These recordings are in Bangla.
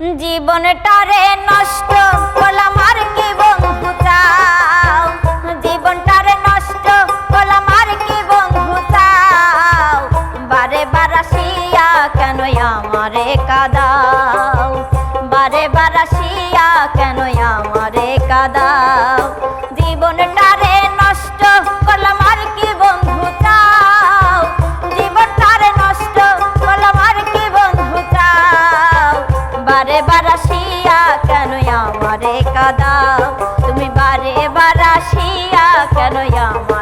জীবনটারে নষ্ট করলাম আর কি বন্ধু চাও? জীবনটারে নষ্ট করলাম আর কি বন্ধু চাও? বারে বারাসিয়া কেন আমারে কাদাও? বারে বারাসিয়া কেন আমারে কাদাও? I know you're yama.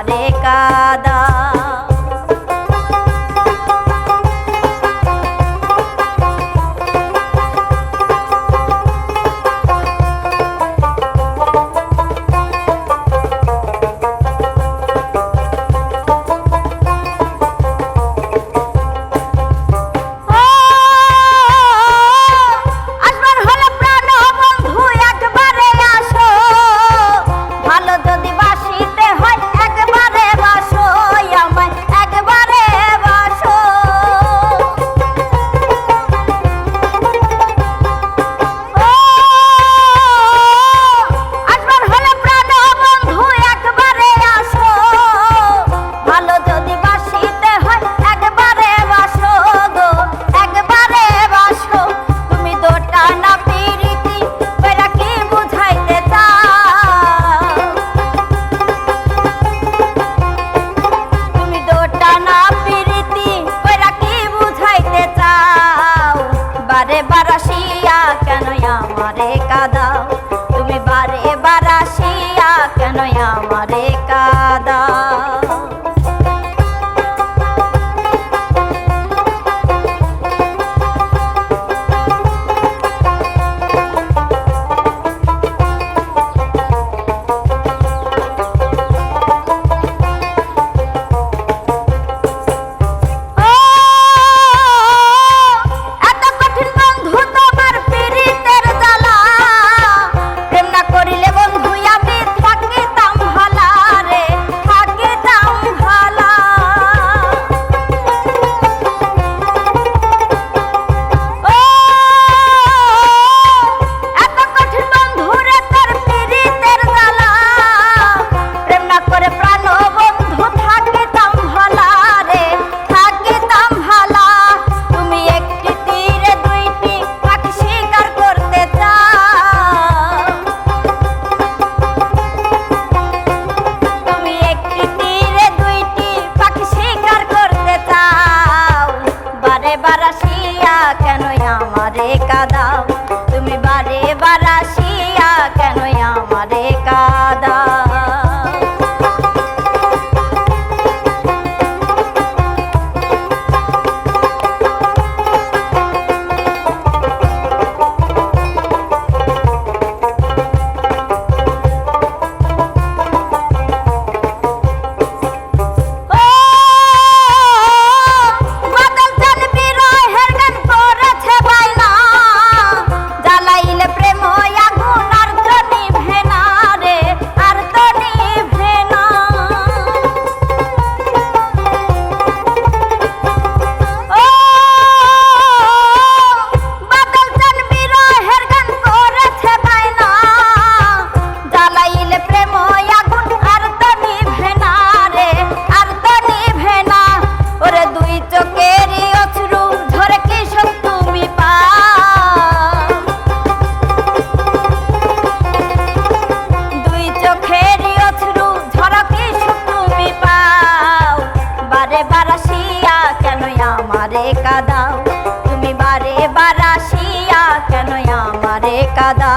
আসিয়া কেন আমারে কাদা?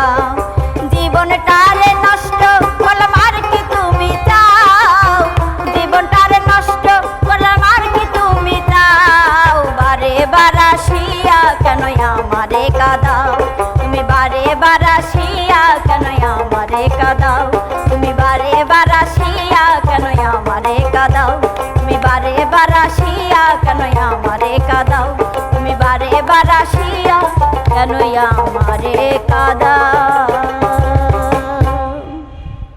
জীবনটারে নষ্ট করলাম আর কি তুমি চাও? জীবনটারে নষ্ট করলাম আর কি তুমি চাও? বারে বার আসিয়া কেন আমারে কাদাও তুমি বারে বার আসিয়া কেন আমারে কাদাও তুমি বারে বার আসিয়া কেন আমারে কাদাও তুমি বারে বার কেন আমার i know you yang